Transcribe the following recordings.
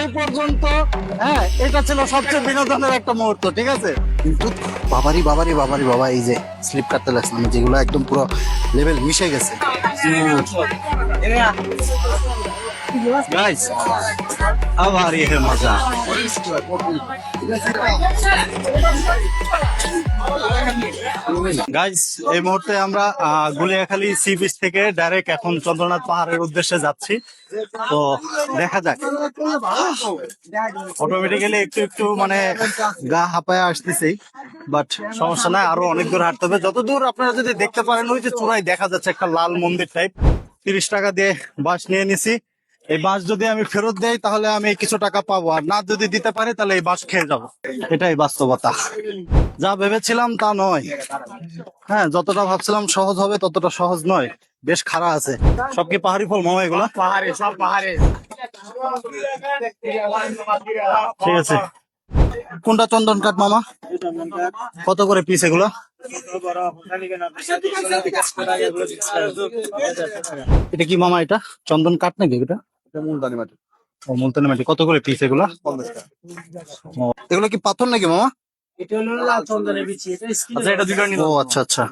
এই পর্যন্ত হ্যাঁ এটা ছিল সবচেয়ে বিনোদনের একটা মুহূর্ত, ঠিক আছে? কিন্তু বাবারি বাবারি বাবারি, বাবা, এই যে স্লিপ কাটতে লাগছে যেগুলো একদম পুরো লেভেল মিশে গেছে। গাইস আবার है মজা গাইস এই মুহূর্তে আমরা গুলিয়াখালী সি বিচ থেকে ডাইরেক্ট এখন চন্দ্রনাথ পাহাড়ের উদ্দেশ্যে যাচ্ছি। তো দেখা যাক। অটোমেটিক্যালি একটু একটু মানে গা হাঁপায় আসতেছি বাট সমস্যা নাই, আরও অনেক দূর হাঁটতে হবে। যত দূর আপনারা যদি দেখতে পারেন, ওই যে চূড়ায় দেখা যাচ্ছে একটা লাল মন্দির টাইপ তিরিশ টাকা দিয়ে বাস নিয়ে নিছি। এই বাস যদি আমি ফেরত দেই তাহলে আমি কিছু টাকা পাবো। আর না যদি দিতে পারি তাহলে এই বাস খেয়ে যাব। এটাই বাস্তবতা। যা ভেবেছিলাম তা নয়। হ্যাঁ যতটা ভাবছিলাম সহজ হবে ততটা সহজ নয়। বেশ খারাপ আছে। সব কি পাহাড়ি ফল মামা এগুলা? পাহাড়ে সব পাহাড়ে। ঠিক আছে। কোনটা চন্দন কাঠ মামা? কত করে পিস এগুলো? এটা কি মামা এটা? চন্দন কাঠ নাকি এটা? মুলতানি মাটি। ও মুলতানি মাটি। কত করে পিস এগুলো? ও, এগুলো কি পাথর নাকি মামা? এটা হলো লাল চন্দনের বিচি এটা আচ্ছা এটা দুটো ও আচ্ছা আচ্ছা।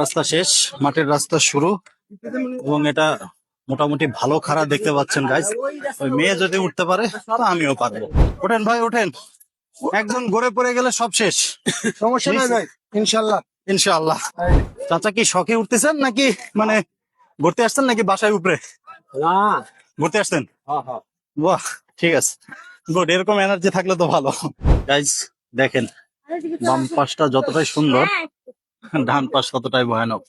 রাস্তা শেষ মাটির রাস্তা শুরু এবং এটা মোটামুটি ভালো খারাপ দেখতে পাচ্ছেন গাইজ ওই মেয়ে যদি উঠতে পারে তো আমিও পারব। ওঠেন ভাই ওঠেন। একজন গড়ে পড়ে গেলে সব শেষ। সমস্যা নাই ভাই ইনশাল্লাহ ইনশাআল্লাহ। চাচা কি শখে উঠতেছেন নাকি মানে ঘুরতে আসছেন নাকি বাসায় উপরে? ঘুরতে আসছেন? হ্যাঁ হ্যাঁ। বাহ ঠিক আছে। গুড এরকম এনার্জি থাকলে তো ভালো। গাইজ দেখেন বাম পাশটা যতটাই সুন্দর ডান পাশ ততটাই ভয়ানক?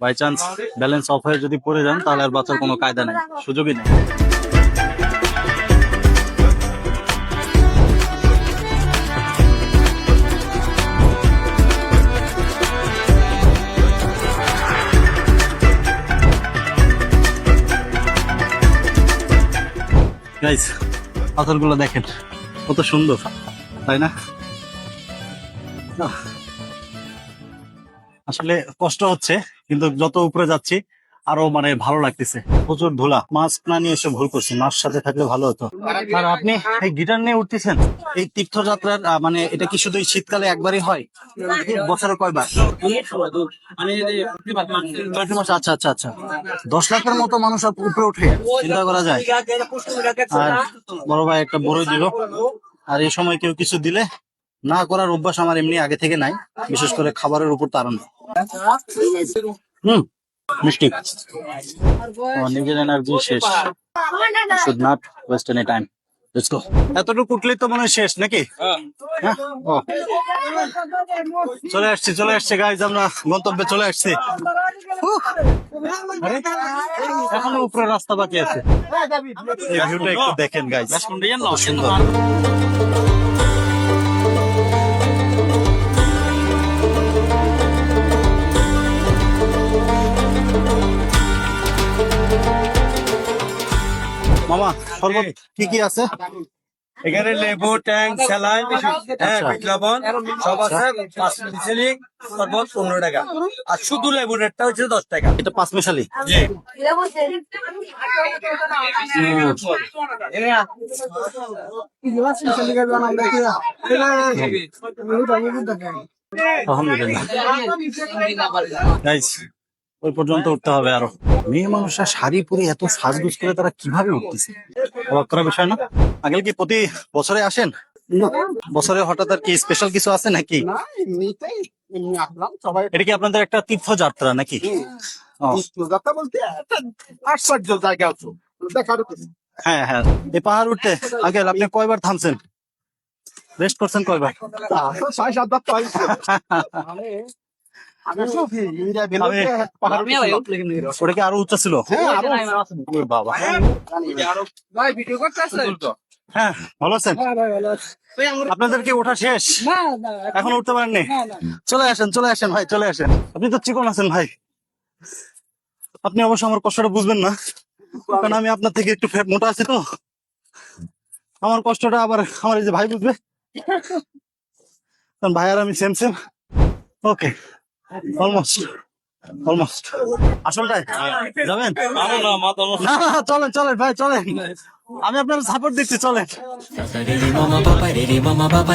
বাই চান্স ব্যালেন্স অফ হয়ে যদি পড়ে যান, তাহলে আর বাঁচার কোনো কায়দা নেই। সুযোগই নেই। গাইজ পাথরগুলো দেখেন, কত সুন্দর, তাই না। আসলে কষ্ট হচ্ছে, কিন্তু যত উপরে যাচ্ছি, আরও মানে ভালো লাগতেছে। প্রচুর ধুলা। মাস্ক না নিয়ে এসে ভুল করছি মাস্ক সাথে থাকলে ভালো হতো। আর আপনি, এই গিটার নিয়ে উঠতেছেন? এই তীর্থযাত্রার মানে এটা কি শুধু শীতকালে একবারই হয়? বছরে কয়বার? মাসে। আচ্ছা আচ্ছা আচ্ছা। দশ লাখের মতো মানুষ উপরে উঠে, চিন্তা করা যায়। আর বড় ভাই একটা বড়ই দিল। আর এই সময় কেউ কিছু দিলে না করার অভ্যাস আমার এমনি আগে থেকে নাই বিশেষ করে খাবারের উপর হুম মিষ্টি। নিজের এনার্জি শেষ। Should not waste any time let's go এতটুকু উঠলেই তো মনে হয় শেষ নাকি? হ্যাঁ? ও। চলে আসছি চলে আসছে গাইজ আমরা গন্তব্যে চলে আসছি। এখনও উপরে রাস্তা বাকি আছে। এই ভিউটা একটু দেখেন গাইজ সুন্দর। শরবত কি কি আছে? এখানে লেবু ট্যাং স্যালাই হ্যাঁ বিট লবণ সব আছে পাঁচ মিশালি সর্বত পনেরো টাকা। আর শুধু লেবু রেটটা হচ্ছে দশ টাকা। এটা পাঁচ মিশালি। জি। আলহামদুলিল্লাহ। ওই পর্যন্ত উঠতে হবে আরও। মেয়ে মানুষরা শাড়ি পরে এত সাজগুজ করে তারা কীভাবে উঠতেছে? অবাক করার বিষয় না? আগে কি প্রতি বছরে আসেন? বছরে হঠাৎ আর কি স্পেশাল কিছু আছে নাকি? এটা কি আপনাদের একটা তীর্থযাত্রা নাকি? ও, বলতে আশ্চর্য জায়গা আছে দেখার হ্যাঁ হ্যাঁ। এই পাহাড় উঠতে আগে আপনি কয়বার থামছেন? রেস্ট করছেন কয়বার? ছয় সাত ওটা কি আরও উচ্চ ছিল। হ্যাঁ, আরও ওরে বাবা। ভাই ভিডিও করতে আসলে হ্যাঁ ভালো আছেন? আপনাদের কি ওঠা শেষ। এখন উঠতে পারেননি? চলে আসেন চলে আসেন ভাই চলে আসেন। আপনি তো চিকন আছেন ভাই। আপনি অবশ্য আমার কষ্টটা বুঝবেন না। কারণ আমি আপনার থেকে একটু মোটা আছি তো। আমার কষ্টটা আবার আমার এই যে ভাই বুঝবে? কারণ ভাই আর আমি same same okay almost almost আসলটাই যাবেন? না, চলেন চলেন ভাই, চলেন। আমি আপনার সাপোর্ট দিচ্ছি, চলেন। Sa re re mama papa re re mama papa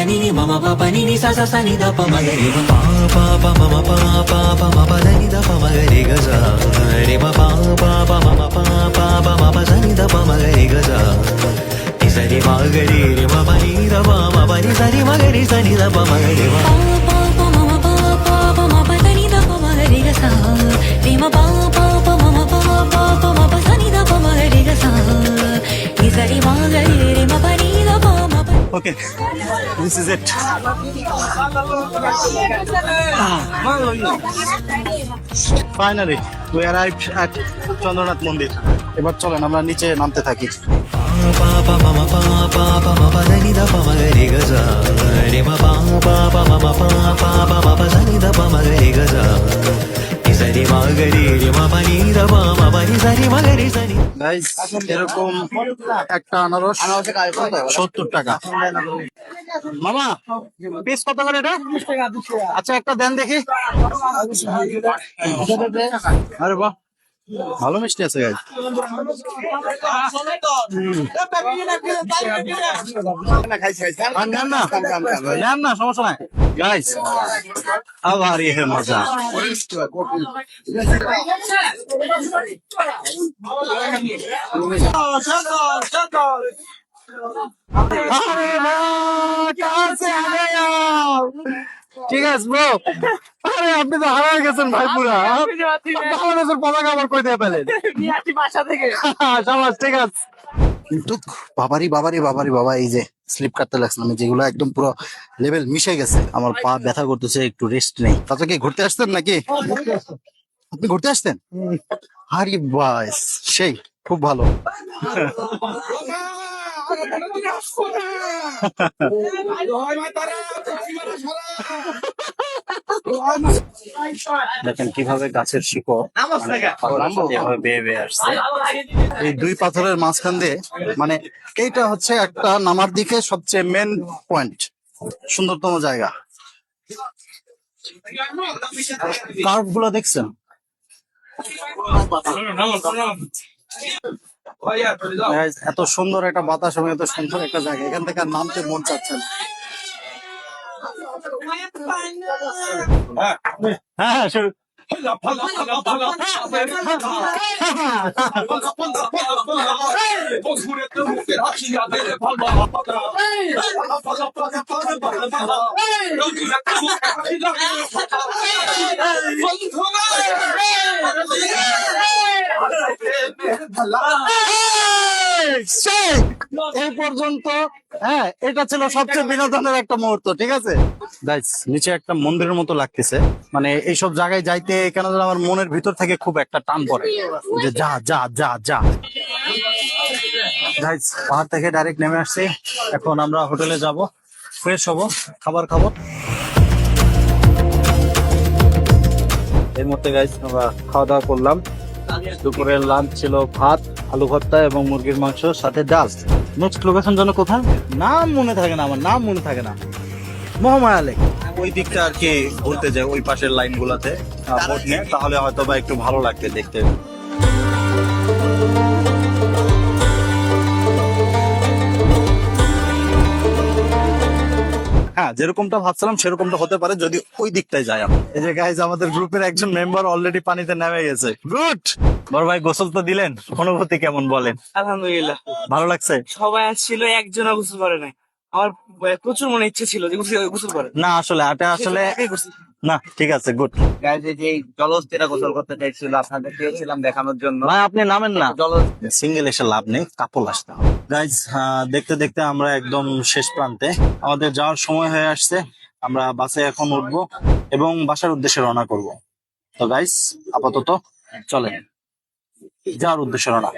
re ma pa pa pa mama pa pa pa ma pa sa ni da pa ma ga re ga sa ni sa re ma ga re re ma pa ni da pa ma pa okay this is it finally we arrived at Chandranath Mandir এবার চলেন আমরা নিচে নামতে থাকি pa pa ma ma এরকম একটা আনারস সত্তর টাকা। মামা পিস কত করে এটা? আচ্ছা একটা দেন দেখি। আরে বাহ। ভালো মিষ্টি আছে গাইস নেন না সমস্যা নাই। গাইস আবার ইয়ে মজা। আরে না কাহা সে আ গয়া ঠিক আছে ব্রো আরে আপনি তো হারিয়ে গেছেন ভাই পুরা বাংলাদেশের পতাকা আবার কই দিয়ে পেলেন সমাজ ঠিক আছে কিন্তু বাবারি বাবারি বাবারি বাবা এই যে স্লিপ কাটতে লাগছিলাম এই যেগুলো একদম পুরো লেভেল মিশে গেছে আমার পা ব্যথা করতেছে একটু রেস্ট নেই তাতে কি ঘুরতে আসতেন নাকি আপনি ঘুরতে আসতেন আরে বাস সেই খুব ভালো দেখেন কীভাবে গাছের শিকড় মানে এই দুই পাথরের মাঝখান দিয়ে মানে এইটা হচ্ছে একটা নামার দিকে সবচেয়ে মেন পয়েন্ট সুন্দরতম জায়গা। কার্ভগুলো দেখছেন এত সুন্দর একটা বাতাস এবং এত সুন্দর একটা জায়গা, এখান থেকে নামতে মন চাচ্ছে না হ্যাঁ হ্যাঁ শুরু সেই! এই পর্যন্ত হ্যাঁ এটা ছিল সবচেয়ে বিনোদনের একটা মুহূর্ত ঠিক আছে? গাইস নিচে একটা মন্দিরের মতো লাগতেছে। মানে এইসব জায়গায় যাইতে কেন যেন আমার মনের ভিতর থেকে খুব একটা টান পড়ে। যে যা যা যা যা। গাইস পাহাড় থেকে ডাইরেক্ট নেমে আসছি। এখন আমরা হোটেলে যাব। ফ্রেশ হব খাবার খাব। এর মধ্যে গাইস আমরা খাওয়া দাওয়া করলাম। দুপুরের লাঞ্চ ছিল ভাত আলু ভর্তা এবং মুরগির মাংস সাথে ডাল। নেক্সট লোকেশন যেন কোথায়? নাম মনে থাকে না আমার নাম মনে থাকে না। মহামায়া লেক ওই দিকটা আর কি ঘুরতে যায় ওই পাশের লাইন গুলাতে বোট নিয়ে। তাহলে হয়তো বা একটু ভালো লাগবে দেখতে। হ্যাঁ যেরকমটা ভাবছিলাম সেরকমটা হতে পারে যদি ওই দিকটায় যায় এই যে গাইজ আমাদের গ্রুপের একজন মেম্বার অলরেডি পানিতে নেমে গেছে। গুড বড় ভাই গোসল তো দিলেন? অনুভূতি কেমন বলেন? আলহামদুলিল্লাহ। ভালো লাগছে? সবাই আসছিল একজন গোসল করে নাই। আমার প্রচুর মনে ইচ্ছে ছিল যে গোসল গোসল করে। না আসলে এটা আসলে না ঠিক আছে গুড গাইজ এই যে জলস্থিরা গোসল করতে চাইছিল আপনাদের দিয়েছিলাম দেখানোর জন্য। ভাই আপনি নামেন না। জল সিঙ্গেল এসে লাভ নেই কাপল আসতে হবে। গাইজ দেখতে দেখতে আমরা একদম শেষ প্রান্তে। আমাদের যাওয়ার সময় হয়ে আসছে। আমরা বাসে এখন উঠবো এবং বাসার উদ্দেশ্যে রওনা করব। তো গাইজ আপাতত চলেন। যাওয়ার উদ্দেশ্য রওনা।